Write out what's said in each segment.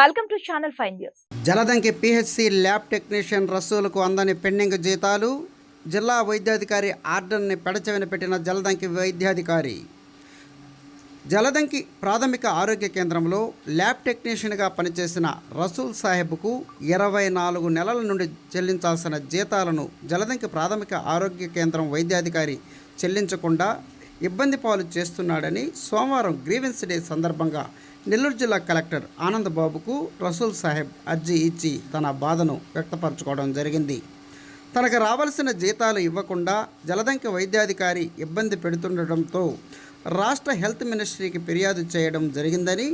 Welcome to channel five news. Jaladanki PHC lab technician రసూలకు అందని pending జీతాలు జిల్లా వైద్యాధికారి ఆర్డర్ని పెడచెవిన పెట్టిన జలదంకి వైద్యాధికారి. జలదంకి ప్రాథమిక ఆరోగ్య కేంద్రంలో ల్యాబ్ టెక్నీషియన్గా పనిచేసిన రసూల్ సాహెబ్కు ఇరవై నాలుగు నెలల నుండి చెల్లించాల్సిన జీతాలను జలదంకి ప్రాథమిక ఆరోగ్య కేంద్రం వైద్యాధికారి చెల్లించకుండా ఇబ్బంది పాలు చేస్తున్నాడని సోమవారం గ్రీవెన్స్ డే సందర్భంగా నెల్లూరు జిల్లా కలెక్టర్ ఆనందబాబుకు రసూల్ సాహెబ్ అర్జీ ఇచ్చి తన బాధను వ్యక్తపరచుకోవడం జరిగింది. తనకు రావాల్సిన జీతాలు ఇవ్వకుండా జలదంక వైద్యాధికారి ఇబ్బంది పెడుతుండటంతో రాష్ట్ర హెల్త్ మినిస్ట్రీకి ఫిర్యాదు చేయడం జరిగిందని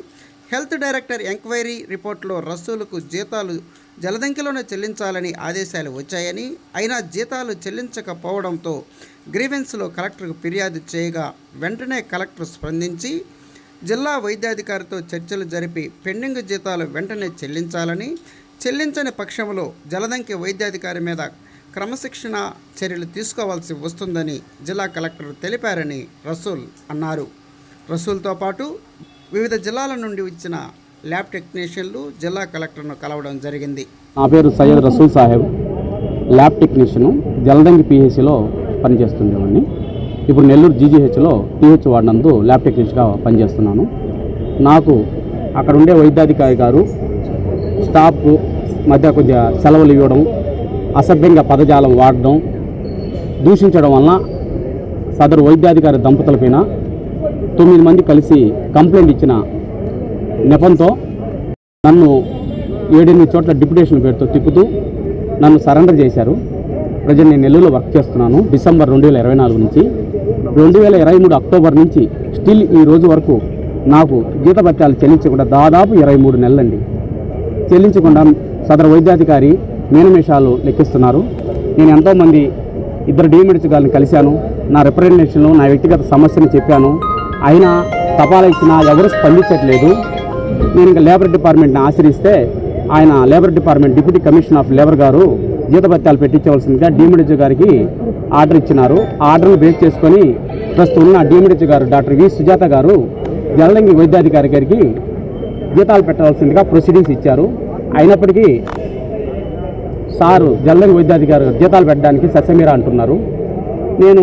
హెల్త్ డైరెక్టర్ ఎంక్వైరీ రిపోర్ట్లో రసూలుకు జీతాలు జలదంకిలోనే చెల్లించాలని ఆదేశాలు వచ్చాయని అయినా జీతాలు చెల్లించకపోవడంతో గ్రీవెన్స్లో కలెక్టర్కు ఫిర్యాదు చేయగా వెంటనే కలెక్టర్ స్పందించి జిల్లా వైద్యాధికారితో చర్చలు జరిపి పెండింగ్ జీతాలు వెంటనే చెల్లించాలని చెల్లించని పక్షంలో జలదంకి వైద్యాధికారి మీద క్రమశిక్షణ చర్యలు తీసుకోవాల్సి వస్తుందని జిల్లా కలెక్టర్ తెలిపారని రసూల్ అన్నారు. రసూల్తో పాటు వివిధ జిల్లాల నుండి వచ్చిన ల్యాబ్ టెక్నీషియన్లు జిల్లా కలెక్టర్ను కలవడం జరిగింది. నా పేరు సయ్యద్ రసూల్ సాహెబ్ ల్యాబ్ టెక్నీషియన్ జలదంగి పిహెచ్సిలో పనిచేస్తుండేవాడిని. ఇప్పుడు నెల్లూరు జీజీహెచ్లో పిహెచ్ వాడినందు ల్యాబ్ టెక్నీషియన్గా పనిచేస్తున్నాను. నాకు అక్కడ ఉండే వైద్యాధికారి గారు స్టాఫ్ మధ్య కొద్దిగా సెలవులు ఇవ్వడం అసభ్యంగా పదజాలం వాడడం దూషించడం వలన సదరు వైద్యాధికారి దంపతులపైన తొమ్మిది మంది కలిసి కంప్లైంట్ ఇచ్చిన నెపంతో నన్ను ఏడెనిమిది చోట్ల డిప్యుటేషన్ పేరుతో తిప్పుతూ నన్ను సరెండర్ చేశారు. ప్రజెంట్ నేను నెల్లూరులో వర్క్ చేస్తున్నాను. డిసెంబర్ రెండు వేల ఇరవై నాలుగు నుంచి రెండు వేల ఇరవై మూడు అక్టోబర్ నుంచి స్టిల్ ఈ రోజు వరకు నాకు జీతభత్యాలు చెల్లించకుండా దాదాపు ఇరవై మూడు నెలలండి. చెల్లించకుండా సదరు వైద్యాధికారి మీనమేషాలు లెక్కిస్తున్నారు. నేను ఎంతోమంది ఇద్దరు డిఎంఎడ్స్ గారిని కలిశాను. నా రిప్రజెంటేషన్లో నా వ్యక్తిగత సమస్యను చెప్పాను. అయినా తపాలా ఇచ్చినా ఎవరు స్పందించట్లేదు. నేను ఇంకా లేబర్ డిపార్ట్మెంట్ని ఆశ్రయిస్తే ఆయన labour department deputy commissioner of labour గారు జీతభత్యాలు పెట్టించవలసిందిగా డిఎండిజ్ గారికి ఆర్డర్ ఇచ్చినారు. ఆ ఆర్డర్ను బేస్ చేసుకొని ప్రస్తుతం ఉన్న డిఎండిజ్ గారు డాక్టర్ వి. సుజాత గారు జలంగి వైద్యాధికారి గారికి జీతాలు పెట్టాల్సిందిగా ప్రొసీడింగ్స్ ఇచ్చారు. అయినప్పటికీ సారు జలదంగి వైద్యాధికారి జీతాలు పెట్టడానికి సత్యమీర అంటున్నారు. నేను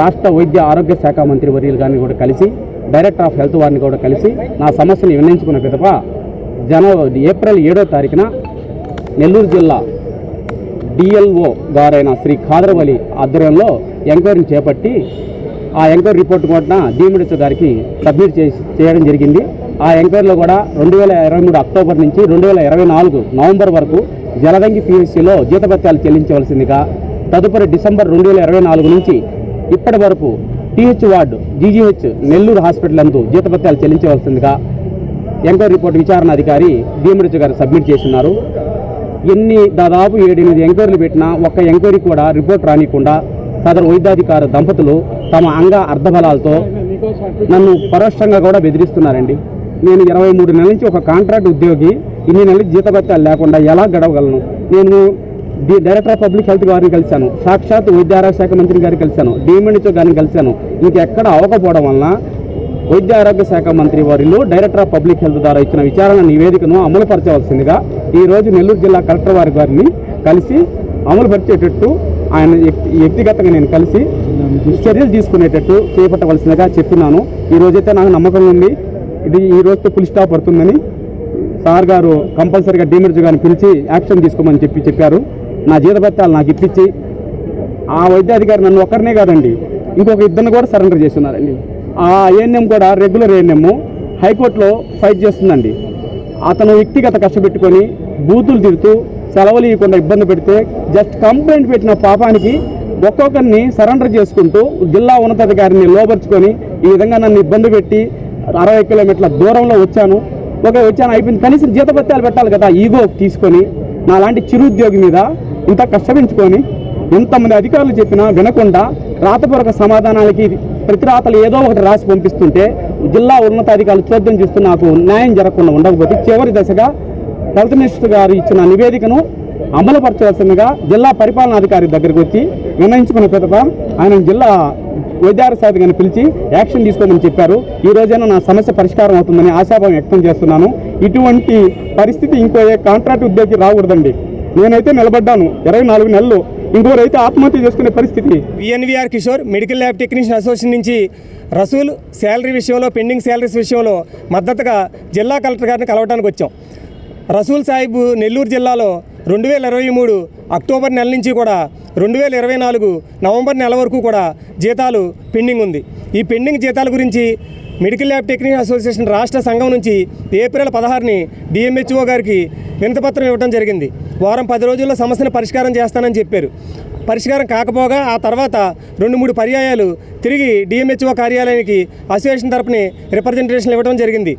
రాష్ట్ర వైద్య ఆరోగ్య శాఖ మంత్రి వర్యులు గారిని కూడా కలిసి డైరెక్టర్ ఆఫ్ హెల్త్ వారిని కూడా కలిసి నా సమస్యను విన్నయించుకున్న పిదప జనవరి ఏప్రిల్ ఏడో తారీఖున నెల్లూరు జిల్లా డిఎల్ఓ గారైన శ్రీ ఖాదరవలి ఆధ్వర్యంలో ఎంక్వైరీని చేపట్టి ఆ ఎంక్వైరీ రిపోర్ట్ కూడా డిఎండిచో గారికి సబ్మిట్ చేసి చేయడం జరిగింది. ఆ ఎంక్వైరీలో కూడా రెండు వేల ఇరవై మూడు అక్టోబర్ నుంచి రెండు వేల ఇరవై నాలుగు నవంబర్ వరకు జలదంగి పిఎస్సిలో జీతభత్యాలు చెల్లించవలసిందిగా తదుపరి డిసెంబర్ రెండు వేల ఇరవై నాలుగు నుంచి ఇప్పటి వరకు TH ward GGH Nellore hospital అందు జీతభత్యాలు చెల్లించవలసిందిగా ఎంక్వైరీ రిపోర్ట్ విచారణ అధికారి డిఎండిచో గారు సబ్మిట్ చేస్తున్నారు. ఎన్ని దాదాపు ఏడెనిమిది ఎంక్వైరీలు పెట్టినా ఒక్క ఎంక్వైరీ కూడా రిపోర్ట్ రానికుండా సదరు వైద్యాధికార దంపతులు తమ అంగ అర్ధబలాలతో నన్ను పరోక్షంగా కూడా బెదిరిస్తున్నారండి. నేను ఇరవై మూడు నెలల నుంచి ఒక కాంట్రాక్ట్ ఉద్యోగి ఇన్ని నెలలు జీతభత్యాలు లేకుండా ఎలా గడవగలను? నేను డైరెక్టర్ ఆఫ్ పబ్లిక్ హెల్త్ గారిని కలిశాను సాక్షాత్ వైద్య ఆరోగ్య శాఖ మంత్రి గారిని కలిశాను డిఎంఎన్హెచ్ఓ గారిని కలిశాను. ఇంకెక్కడ అవ్వకపోవడం వలన వైద్య ఆరోగ్య శాఖ మంత్రి వారిలో డైరెక్టర్ ఆఫ్ పబ్లిక్ హెల్త్ ద్వారా ఇచ్చిన విచారణ నివేదికను అమలుపరచవలసిందిగా ఈ రోజు నెల్లూరు జిల్లా కలెక్టర్ వారి గారిని కలిసి అమలుపరిచేటట్టు ఆయన వ్యక్తిగతంగా నేను కలిసి చర్యలు తీసుకునేటట్టు చేపట్టవలసిందిగా చెప్తున్నాను ఈరోజైతే నాకు నమ్మకం ఉంది. ఇది ఈ రోజుతో ఫుల్ స్టాప్ పడుతుందని సార్ గారు కంపల్సరీగా డీమెర్జ్ గారిని పిలిచి యాక్షన్ తీసుకోమని చెప్పి చెప్పారు. నా జీతభత్యాలు నాకు ఇప్పించి ఆ వైద్యాధికారి నన్ను ఒక్కరినే కాదండి ఇంకొక ఇద్దరిని కూడా సరెండర్ చేస్తున్నారండి. ఆ ఏఎన్ఎం కూడా రెగ్యులర్ ఏఎన్ఎం హైకోర్టులో ఫైట్ చేస్తుందండి. అతను వ్యక్తిగత కష్టపెట్టుకొని బూతులు తిడుతూ సెలవులు ఇవ్వకుండా ఇబ్బంది పెడితే జస్ట్ కంప్లైంట్ పెట్టిన పాపానికి ఒక్కొక్కరిని సరెండర్ చేసుకుంటూ జిల్లా ఉన్నతాధికారిని లోపరుచుకొని ఈ విధంగా నన్ను ఇబ్బంది పెట్టి అరవై కిలోమీటర్ల దూరంలో వచ్చాను. ఒక వచ్చాను అయిపోయింది. కనీసం జీతభత్యాలు పెట్టాలి కదా ఈగో తీసుకొని నా లాంటి చిరుద్యోగి మీద ఇంత కష్టపించుకొని ఎంతమంది అధికారులు చెప్పినా వినకుండా రాతపూర్వక సమాధానాలకి ప్రతి రాతలు ఏదో ఒకటి రాసి పంపిస్తుంటే జిల్లా ఉన్నతాధికారులు చోద్యం చేస్తూ నాకు న్యాయం జరగకుండా ఉండకపోతే చివరి దశగా హెల్త్ మినిస్టర్ గారు ఇచ్చిన నివేదికను అమలుపరచవలసిందిగా జిల్లా పరిపాలనాధికారి దగ్గరికి వచ్చి నిర్ణయించుకున్న పిదప ఆయన జిల్లా వైద్యార శాఖ గారిని పిలిచి యాక్షన్ తీసుకోమని చెప్పారు. ఈ రోజైనా నా సమస్య పరిష్కారం అవుతుందని ఆశాభావం వ్యక్తం చేస్తున్నాను. ఇటువంటి పరిస్థితి ఇంకో ఏ కాంట్రాక్ట్ ఉద్యోగి రాకూడదండి. నేనైతే నిలబడ్డాను. ఇరవై నాలుగు నెలలు ఇంకోరైతే ఆత్మహత్య చేసుకునే పరిస్థితి. VNVR Kishore medical lab technician association నుంచి రసూల్ శాలరీ విషయంలో పెండింగ్ శాలరీస్ విషయంలో మద్దతుగా జిల్లా కలెక్టర్ గారిని కలవడానికి వచ్చాం. రసూల్ సాహిబ్ నెల్లూరు జిల్లాలో రెండు వేల ఇరవై మూడు అక్టోబర్ నెల నుంచి కూడా రెండు వేల ఇరవై నాలుగు నవంబర్ నెల వరకు కూడా జీతాలు పెండింగ్ ఉంది. ఈ పెండింగ్ జీతాల గురించి మెడికల్ ల్యాబ్ టెక్నీషియన్ అసోసియేషన్ రాష్ట్ర సంఘం నుంచి ఏప్రిల్ పదహారుని డిఎంహెచ్ఓ గారికి వినతిపత్రం ఇవ్వడం జరిగింది. వారం పది రోజుల్లో సమస్యను పరిష్కారం చేస్తానని చెప్పారు. పరిష్కారం కాకపోగా ఆ తర్వాత రెండు మూడు పర్యాయాలు తిరిగి డిఎంహెచ్ఓ కార్యాలయానికి అసోసియేషన్ తరపుని రిప్రజెంటేషన్ ఇవ్వడం జరిగింది.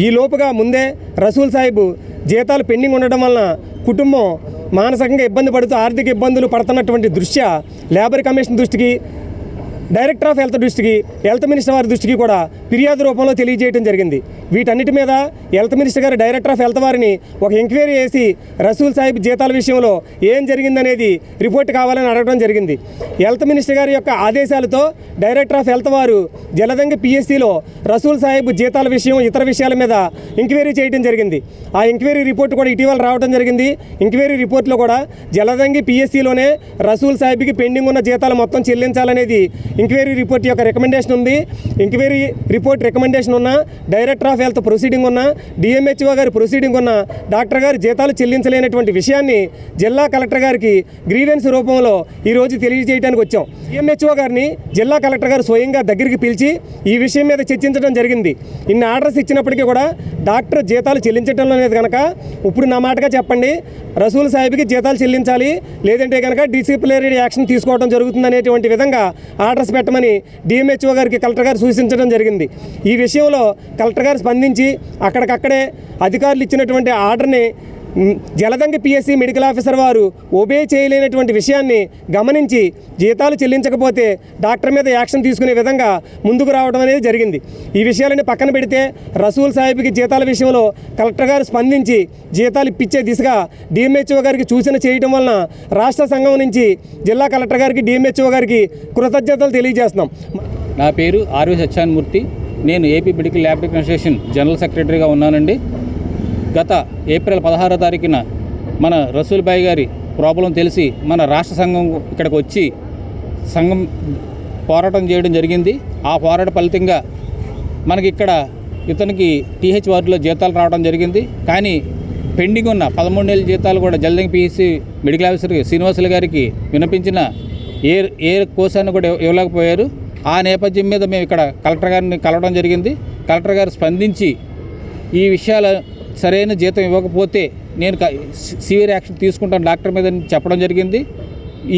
ఈ లోపుగా ముందే రసూల్ సాహిబ్ జీతాలు పెండింగ్ ఉండడం వలన కుటుంబం మానసికంగా ఇబ్బంది పడుతూ ఆర్థిక ఇబ్బందులు పడుతున్నటువంటి దృష్ట్యా లేబర్ కమిషన్ దృష్టికి డైరెక్టర్ ఆఫ్ హెల్త్ దృష్టికి హెల్త్ మినిస్టర్ వారి దృష్టికి కూడా ఫిర్యాదు రూపంలో తెలియజేయడం జరిగింది. వీటన్నిటి మీద హెల్త్ మినిస్టర్ గారు డైరెక్టర్ ఆఫ్ హెల్త్ వారిని ఒక ఎంక్వైరీ చేసి రసూల్ సాహిబ్ జీతాల విషయంలో ఏం జరిగిందనేది రిపోర్ట్ కావాలని అడగడం జరిగింది. హెల్త్ మినిస్టర్ గారి యొక్క ఆదేశాలతో డైరెక్టర్ ఆఫ్ హెల్త్ వారు జలదంగి పిఎస్సిలో రసూల్ సాహిబ్ జీతాల విషయం ఇతర విషయాల మీద ఎంక్వైరీ చేయడం జరిగింది. ఆ ఎంక్వైరీ రిపోర్ట్ కూడా ఇటీవల రావడం జరిగింది. ఎంక్వైరీ రిపోర్ట్లో కూడా జలదంగి పిఎస్సిలోనే రసూల్ సాహిబ్కి పెండింగ్ ఉన్న జీతాలు మొత్తం చెల్లించాలనేది ఎంక్వైరీ రిపోర్ట్ యొక్క రికమెండేషన్ ఉంది. ఎంక్వైరీ రిపోర్ట్ రికమెండేషన్ ఉన్న డైరెక్టర్ ఆఫ్ హెల్త్ ప్రొసీడింగ్ ఉన్న డిఎంహెచ్ఓ గారి ప్రొసీడింగ్ ఉన్న డాక్టర్ గారి జీతాలు చెల్లించలేనటువంటి విషయాన్ని జిల్లా కలెక్టర్ గారికి గ్రీవెన్స్ రూపంలో ఈరోజు తెలియజేయడానికి వచ్చాం. డిఎంహెచ్ఓ గారిని జిల్లా కలెక్టర్ గారు స్వయంగా దగ్గరికి పిలిచి ఈ విషయం మీద చర్చించడం జరిగింది. ఇన్ని ఆర్డర్స్ ఇచ్చినప్పటికీ కూడా డాక్టర్ జీతాలు చెల్లించడం లేదు కనుక ఇప్పుడు నా మాటగా చెప్పండి. రసూల్ సాహిబ్కి జీతాలు చెల్లించాలి లేదంటే కనుక డిసిప్లినరీ యాక్షన్ తీసుకోవడం జరుగుతుంది అనేటువంటి విధంగా ఆర్డర్స్ పెట్టమని డిఎంహెచ్ఓ గారికి కలెక్టర్ గారు సూచించడం జరిగింది. ఈ విషయంలో కలెక్టర్ గారు స్పందించి అక్కడికక్కడే అధికారులు ఇచ్చినటువంటి ఆర్డర్ని జలదంగి పిఎస్సి మెడికల్ ఆఫీసర్ వారు ఒబే చేయలేనటువంటి విషయాన్ని గమనించి జీతాలు చెల్లించకపోతే డాక్టర్ మీద యాక్షన్ తీసుకునే విధంగా ముందుకు రావడం అనేది జరిగింది. ఈ విషయాలని పక్కన పెడితే రసూల్ సాహిబ్కి జీతాల విషయంలో కలెక్టర్ గారు స్పందించి జీతాలు ఇప్పించే దిశగా డిఎంహెచ్ఓ గారికి సూచన చేయడం వలన రాష్ట్ర సంఘం నుంచి జిల్లా కలెక్టర్ గారికి డిఎంహెచ్ఓ గారికి కృతజ్ఞతలు తెలియజేస్తున్నాం. నా పేరు ఆర్వి సత్యాన్మూర్తి నేను AP medical lab association general సెక్రటరీగా ఉన్నానండి. గత ఏప్రిల్ పదహారో తారీఖున మన రసూల్ బాయ్ గారి ప్రాబ్లం తెలిసి మన రాష్ట్ర సంఘం ఇక్కడికి వచ్చి సంఘం పోరాటం చేయడం జరిగింది. ఆ పోరాట ఫలితంగా మనకి ఇక్కడ ఇతనికి టీహెచ్ వార్డులో జీతాలు రావడం జరిగింది. కానీ పెండింగ్ ఉన్న పదమూడు నెలల జీతాలు కూడా జల్దింగ్ పిఎస్సి మెడికల్ ఆఫీసర్ శ్రీనివాసులు గారికి వినిపించిన ఏ ఏ కోశాన్ని కూడా ఇవ్వలేకపోయారు. ఆ నేపథ్యం మీద మేము ఇక్కడ కలెక్టర్ గారిని కలవడం జరిగింది. కలెక్టర్ గారు స్పందించి ఈ విషయాల సరైన జీతం ఇవ్వకపోతే నేను సివియర్ యాక్షన్ తీసుకుంటాను డాక్టర్ మీద చెప్పడం జరిగింది.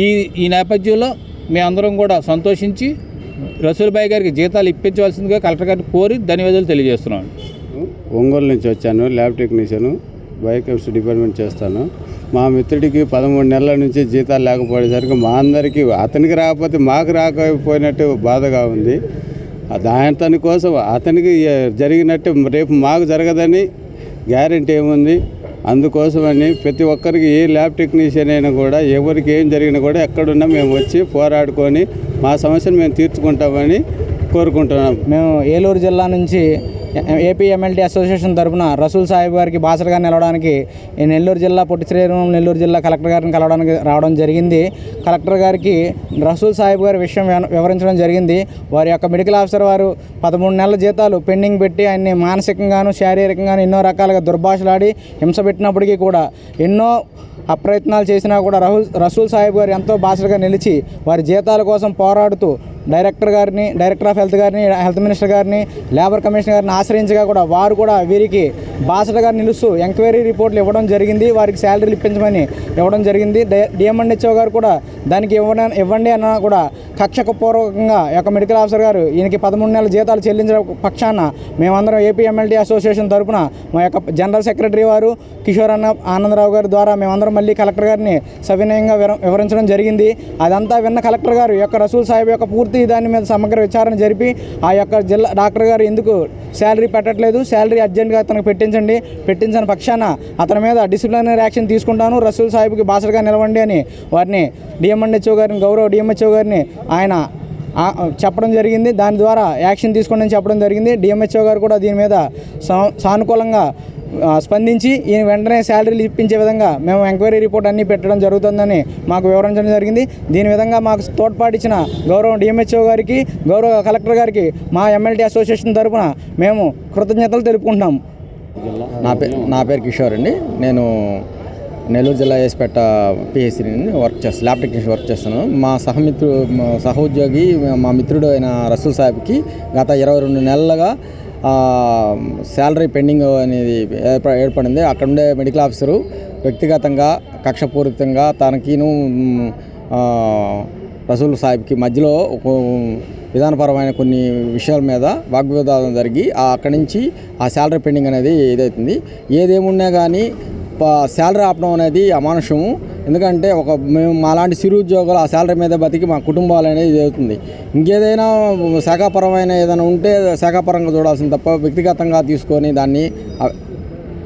ఈ ఈ నేపథ్యంలో మేమందరం కూడా సంతోషించి రసూల్బాయ్ గారికి జీతాలు ఇప్పించవలసిందిగా కలెక్టర్ గారిని కోరి ధన్యవాదాలు తెలియజేస్తున్నాను. ఒంగోలు నుంచి వచ్చాను ల్యాబ్ టెక్నీషియన్ బయోకెమిస్ట్రీ డిపార్ట్మెంట్ చేస్తాను. మా మిత్రుడికి పదమూడు నెలల నుంచి జీతాలు లేకపోయేసరికి మా అందరికీ అతనికి రాకపోతే మాకు రాకపోయినట్టు బాధగా ఉంది. దాని తన కోసం అతనికి జరిగినట్టు రేపు మాకు జరగదని గ్యారెంటీ ఏముంది? అందుకోసమని ప్రతి ఒక్కరికి ఏ ల్యాబ్ టెక్నీషియన్ అయినా కూడా ఎవరికి ఏం జరిగినా కూడా ఎక్కడున్నా మేము వచ్చి పోరాడుకొని మా సమస్యను మేము తీర్చుకుంటామని కోరుకుంటున్నాం. మేము ఏలూరు జిల్లా నుంచి ఏపీ ఎమ్మెల్టీ అసోసియేషన్ తరఫున రసూల్ సాహిబ్ గారికి బాసటగా నిలవడానికి నెల్లూరు జిల్లా పొట్టి శ్రీరం నెల్లూరు జిల్లా కలెక్టర్ గారిని కలవడానికి రావడం జరిగింది. కలెక్టర్ గారికి రసూల్ సాహిబ్ గారి విషయం వివరించడం జరిగింది. వారి యొక్క మెడికల్ ఆఫీసర్ వారు పదమూడు నెలల జీతాలు పెండింగ్ పెట్టి ఆయన్ని మానసికంగాను శారీరకంగాను ఎన్నో రకాలుగా దుర్భాషలాడి హింస పెట్టినప్పటికీ కూడా ఎన్నో అప్రయత్నాలు చేసినా కూడా రహుల్ రసూల్ సాహిబ్ గారు ఎంతో బాసలుగా నిలిచి వారి జీతాల కోసం పోరాడుతూ డైరెక్టర్ గారిని డైరెక్టర్ ఆఫ్ హెల్త్ గారిని హెల్త్ మినిస్టర్ గారిని లేబర్ కమిషనర్ గారిని ఆశ్రయించగా కూడా వారు కూడా వీరికి బాసటగా నిలుస్తూ ఎంక్వైరీ రిపోర్ట్లు ఇవ్వడం జరిగింది. వారికి శాలరీలు ఇప్పించమని ఇవ్వడం జరిగింది. డిఎంఎన్హెచ్ఓ గారు కూడా దానికి ఇవ్వడం ఇవ్వండి అన్న కూడా కక్షకు పూర్వకంగా యొక్క మెడికల్ ఆఫీసర్ గారు ఈయనకి పదమూడు నెలల జీతాలు చెల్లించిన పక్షాన మేమందరం ఏపీ ఎమ్మెల్టీ అసోసియేషన్ తరపున మా యొక్క జనరల్ సెక్రటరీ వారు కిషోర్ అన్న ఆనందరావు గారి ద్వారా మేమందరం మళ్ళీ కలెక్టర్ గారిని సవినయంగా వివరించడం జరిగింది. అదంతా విన్న కలెక్టర్ గారు యొక్క రసూల్ సాహెబ్ యొక్క పూర్తి దాని మీద సమగ్ర విచారణ జరిపి ఆ యొక్క జిల్లా డాక్టర్ గారు ఎందుకు శాలరీ పెట్టట్లేదు? శాలరీ అర్జెంట్గా అతనికి పెట్టించండి. పెట్టించిన పక్షాన అతని మీద డిసిప్లినరీ యాక్షన్ తీసుకుంటాను. రసూల్ సాహిబ్కి బాసలుగా నిలవండి అని వారిని డిఎంఎన్హెచ్ఓ గారిని గౌరవ డిఎంహెచ్ఓ గారిని ఆయన చెప్పడం జరిగింది. దాని ద్వారా యాక్షన్ తీసుకోండి చెప్పడం జరిగింది. డిఎంహెచ్ఓ గారు కూడా దీని మీద సా- సానుకూలంగా స్పందించి ఈయన వెంటనే శాలరీలు ఇప్పించే విధంగా మేము ఎంక్వైరీ రిపోర్ట్ అన్నీ పెట్టడం జరుగుతుందని మాకు వివరించడం జరిగింది. దీని విధంగా మాకు తోడ్పాటిచ్చిన గౌరవ డిఎంహెచ్ఓ గారికి గౌరవ కలెక్టర్ గారికి మా ఎమ్మెల్టీ అసోసియేషన్ తరఫున మేము కృతజ్ఞతలు తెలుపుకుంటున్నాము నా పేరు నా పేరు కిషోర్ అండి. నేను నెల్లూరు జిల్లా ఏసిపేట పిహెచ్సి వర్క్ చేస్తాను ల్యాబ్ టెక్నీషియన్ వర్క్ చేస్తాను మా సహమిత్రు మా సహోద్యోగి మా మిత్రుడు అయిన రసూల్ సాహెబ్కి గత ఇరవై రెండు నెలలుగా శాలరీ పెండింగ్ అనేది ఏర్పడింది. అక్కడ ఉండే మెడికల్ ఆఫీసరు వ్యక్తిగతంగా కక్షపూరితంగా తనకిను రసూల్ సాహిబ్కి మధ్యలో విధానపరమైన కొన్ని విషయాల మీద వాగ్వివాదం జరిగి అక్కడి నుంచి ఆ శాలరీ పెండింగ్ అనేది ఇదవుతుంది ఏదేమున్నా కానీ శాలరీ ఆపడం అనేది అమానుషము. ఎందుకంటే ఒక మేము మాలాంటి సిరు ఉద్యోగులు ఆ శాలరీ మీద బతికి మా కుటుంబాలు అనేది జరుగుతుంది అవుతుంది ఇంకేదైనా శాఖాపరమైన ఏదైనా ఉంటే శాఖాపరంగా చూడాల్సింది తప్ప వ్యక్తిగతంగా తీసుకొని దాన్ని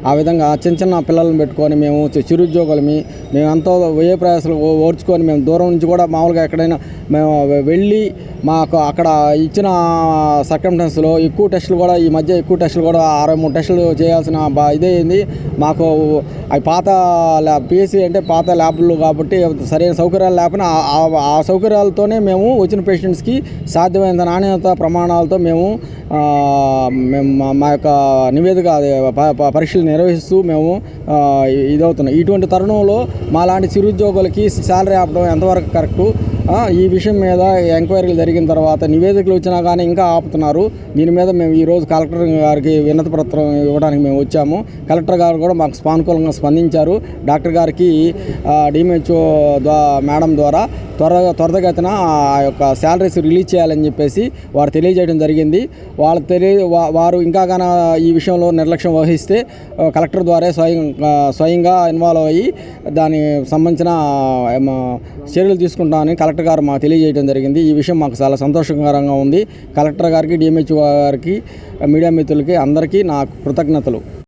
ఆ- విధంగా చిన్న చిన్న పిల్లల్ని పెట్టుకొని మేము చిరుద్యోగులమి మేము ఎంతో వ్యయ ప్రయాసాలు ఓర్చుకొని మేము దూరం నుంచి కూడా మామూలుగా ఎక్కడైనా మేము వెళ్ళి మాకు అక్కడ ఇచ్చిన సర్కంటెన్స్లో ఎక్కువ టెస్టులు కూడా ఈ మధ్య ఎక్కువ టెస్టులు కూడా అరవై మూడు టెస్టులు చేయాల్సిన ఇదేంది ఇదే అయింది. మాకు అవి పాత ల్యాబ్ పిఎస్సి అంటే పాత ల్యాబ్లు కాబట్టి సరైన సౌకర్యాలు లేకపోయినా ఆ- ఆ- సౌకర్యాలతోనే మేము వచ్చిన పేషెంట్స్కి సాధ్యమైనంత నాణ్యత ప్రమాణాలతో మేము మేము మా- మా యొక్క నివేదిక అది ప- ప- పరీక్షలు నిర్వహిస్తూ మేము ఇదవుతున్నాం. ఇటువంటి తరుణంలో మాలాంటి చిరుద్యోగులకి శాలరీ ఆపడం ఎంతవరకు కరెక్టు? ఈ విషయం మీద ఎంక్వైరీలు జరిగిన తర్వాత నివేదికలు వచ్చినా కానీ ఇంకా ఆపుతున్నారు. దీని మీద మేము ఈరోజు కలెక్టర్ గారికి వినతి పత్రం ఇవ్వడానికి మేము వచ్చాము. కలెక్టర్ గారు కూడా మాకు సానుకూలంగా స్పందించారు. డాక్టర్ గారికి డిఎంహెచ్ఓ మేడం ద్వారా త్వరగా త్వరగతిన ఆ యొక్క శాలరీస్ రిలీజ్ చేయాలని చెప్పేసి వారు తెలియజేయడం జరిగింది. వాళ్ళు తెలియ వారు ఇంకాగాన ఈ విషయంలో నిర్లక్ష్యం వహిస్తే కలెక్టర్ ద్వారా స్వయం స్వయంగా ఇన్వాల్వ్ అయ్యి దానికి సంబంధించిన చర్యలు తీసుకుంటామని కలెక్టర్ గారు మాకు తెలియజేయడం జరిగింది. ఈ విషయం మాకు చాలా సంతోషకరంగా ఉంది. కలెక్టర్ గారికి డిఎంహెచ్ఓ గారికి మీడియా మిత్రులకి అందరికీ నా కృతజ్ఞతలు.